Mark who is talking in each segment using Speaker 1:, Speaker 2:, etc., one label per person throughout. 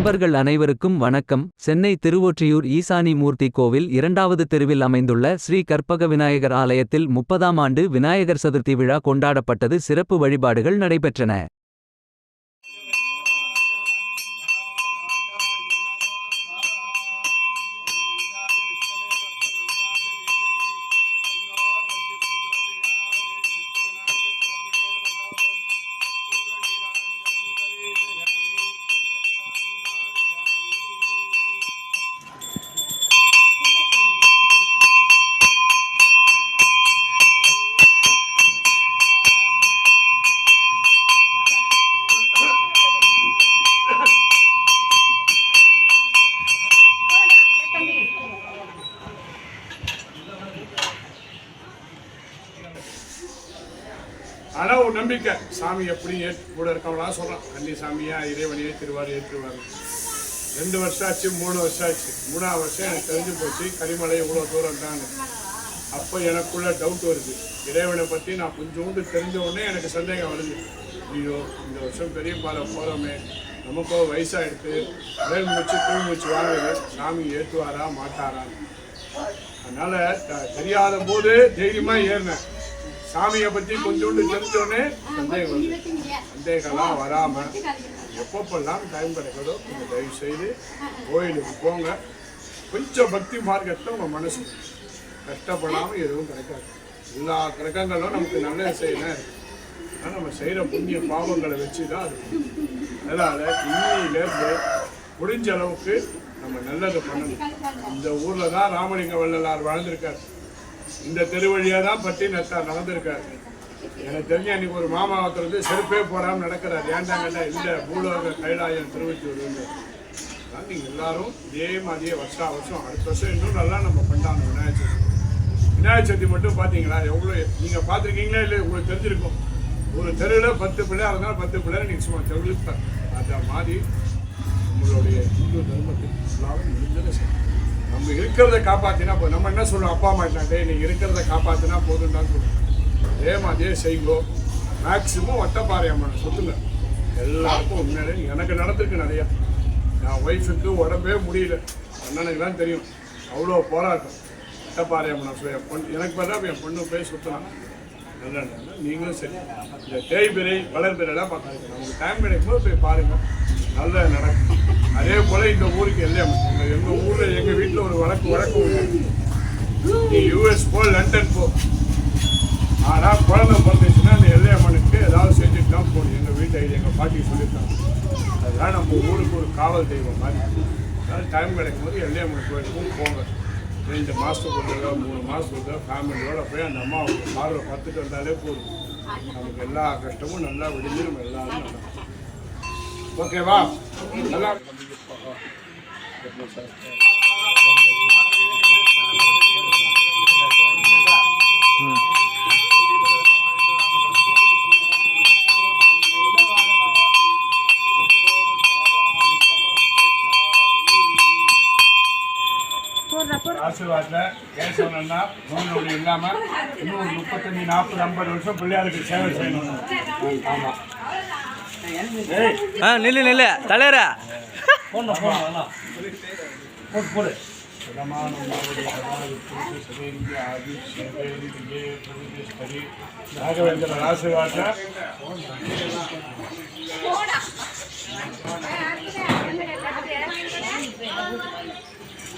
Speaker 1: நண்பர்கள் அனைவருக்கும் வணக்கம். சென்னை திருவொற்றியூர் ஈசானி மூர்த்தி கோவில் இரண்டாவது தெருவில் அமைந்துள்ள ஸ்ரீ கற்பக விநாயகர் ஆலயத்தில் முப்பதாம் ஆண்டு விநாயகர் சதுர்த்தி விழா கொண்டாடப்பட்டது. சிறப்பு வழிபாடுகள் நடைபெற்றன.
Speaker 2: ஆனால் ஒரு நம்பிக்கை. சாமி எப்படி ஏற்று கூட இருக்கவங்களாம் சொல்கிறான் கன்னி சாமியா இறைவனையே திருவாரு ஏற்றுவார் ரெண்டு வருஷம் ஆச்சு மூணு வருஷம் ஆச்சு. மூணாவது வருஷம் எனக்கு தெரிஞ்சு போச்சு கரிமலை இவ்வளோ தூரம் தாங்க அப்போ எனக்குள்ள டவுட் வருது. இறைவனை பற்றி நான் கொஞ்சோண்டு தெரிஞ்ச உடனே எனக்கு சந்தேகம் வருது. ஐயோ இந்த வருஷம் பெரிய பாறை போகிறோமே நமக்கோ வயசாகிடுது வேல் மூச்சு தூள் மூச்சு வாங்குது சாமி ஏற்றுவாரா மாட்டாரா? அதனால் த- தெரியாத போது தைரியமாக ஏறினேன். சாமியை பத்தி கொஞ்சோண்டு தெரிஞ்சோடனே சந்தேகம் வருது. சந்தேகம்லாம் வராம எப்பப்பெல்லாம் டைம் கிடைக்குதோ கொஞ்சம் தயவு செய்து கோயிலுக்கு போங்க. கொஞ்சம் பக்தி மார்க்கத்தை உங்க மனசு கஷ்டப்படாம எதுவும் கிடைக்காது. எல்லா கிரகங்களும் நமக்கு நல்லது செய்யணும் ஆனால் நம்ம செய்கிற புண்ணிய பாவங்களை வச்சு தான் அது அதனால இன்னிலேருந்து முடிஞ்ச அளவுக்கு நம்ம நல்லது பண்ணணும். இந்த ஊரில் தான் ராமலிங்க வள்ளலார் வாழ்ந்திருக்காரு. இந்த தெருவழியா தான் பட்டி நத்தார் நடந்திருக்காரு. எனக்கு தெரிஞ்ச அன்னைக்கு ஒரு மாமா ஒருத்தர் செருப்பே போடாம நடக்கிறார். ஏண்டாங்கல்ல இல்ல பூலோக கைலாயம் திருவச்சூர் அதனால நீங்க எல்லாரும் இதே மாதிரியே வருஷா வருஷம் அடுத்த வருஷம் இன்னும் நல்லா நம்ம பண்ணாங்க விநாயகர் சதுர்த்தி. விநாயகர் சதுர்த்தி மட்டும் பாத்தீங்களா? எவ்வளவு நீங்க பாத்திருக்கீங்களா இல்லை உங்களுக்கு தெரிஞ்சிருக்கும். ஒரு தெருவில் பத்து பிள்ளையா இருந்தாலும் பத்து பிள்ளையா நீங்க சும்மா தெருவில் அந்த மாதிரி நம்மளுடைய இந்து தர்மத்துக்கு எல்லாரும் முடிஞ்சதை செய்யணும். நம்ம இருக்கிறத காப்பாற்றினா போதும். நம்ம என்ன சொல்லுவோம் அப்பா அம்மா டே நீ இருக்கிறத காப்பாற்றினா போதும் தான் சொல்லுவோம் அதே மாதிரியே செய்யுங்கோ. மேக்சிமம் வட்டப்பாறை அம்மன் சொல்லுங்க எல்லாருக்கும் உண்மையிலே எனக்கு நடந்திருக்கு நிறையா. என் ஒய்ஃபுக்கு உடம்பே முடியல. அண்ணனுக்கு தான் தெரியும். அவ்வளோ போராட்டம். வட்டப்பாறை அம்மனை சொல்லி என் பொண்ணு எனக்கு பார்த்தா என் பொண்ணு போய் சுற்றலாம் நீங்களும் சரி. இந்த தேய்பிரை வளர்பிரைலாம் பார்த்தாங்க நமக்கு டைம் கிடைக்கும் போது போய் பாருங்க. நல்லா நடக்கும். அதே போல இந்த ஊருக்கு எல்லாம் எங்க எங்கள் ஊர்ல எங்க வீட்டுல ஒரு வழக்கு வழக்கு உண்டு. நீ யூஎஸ் போ லண்டன் போ. ஆனா குழந்தை பிறந்துச்சுன்னா அந்த எல்லையம்மனுக்கு ஏதாவது செஞ்சுட்டு தான் போகணும். எங்க வீட்டை எங்க பாட்டி சொல்லியிருக்காங்க. அதெல்லாம் நம்ம ஊருக்கு ஒரு காவல் தெய்வம் மாதிரி. அதனால டைம் கிடைக்கும் போது எல்லையம்மன் கோயிலுக்கும் போங்க. ரெண்டு மாதத்துக்கு ஒரு மூணு மாதத்துக்கு ஒரு தடவை போய் அந்த அம்மா பார்வை பார்த்துட்டு வந்தாலே போதும். நமக்கு எல்லா கஷ்டமும் நல்லா விடுஞ்சு நம்ம எல்லாரும் நல்லா ஓகேவா நல்லா ஆசீர்வாதத்தில் கேசவன் அண்ணா நோய் நொடி இல்லாமல் இன்னும் ஒரு முப்பத்தஞ்சு நாற்பது ஐம்பது வருஷம் பிள்ளையாருக்கு சேவை செய்யணும் ஆமாம்
Speaker 3: ஆ நில்லு நில்லு தலைவரா
Speaker 2: ராகவேந்திரன் ஆசீர்வாதத்தில்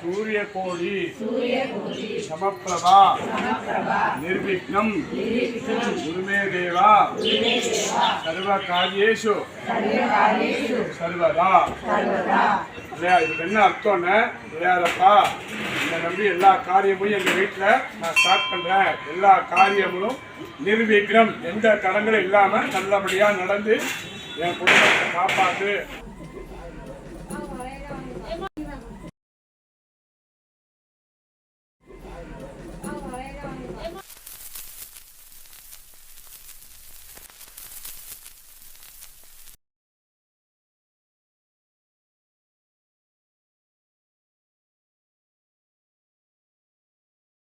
Speaker 2: சூரிய கோடி சமப்பிரபா நிர்விக்னம் குருமே தேவா சர்வ காரியேஷு சர்வதா. இல்லையா இதுக்கு என்ன அர்த்தம்னு? இல்லையாரப்பா என்னை நம்பி எல்லா காரியமும் எங்கள் வீட்டில் நான் ஸ்டார்ட் பண்ணுறேன் எல்லா காரியங்களும் நிர்விக்ரம் எந்த தடங்களும் இல்லாமல் நல்லபடியாக நடந்து என் குடும்பத்தை காப்பாற்று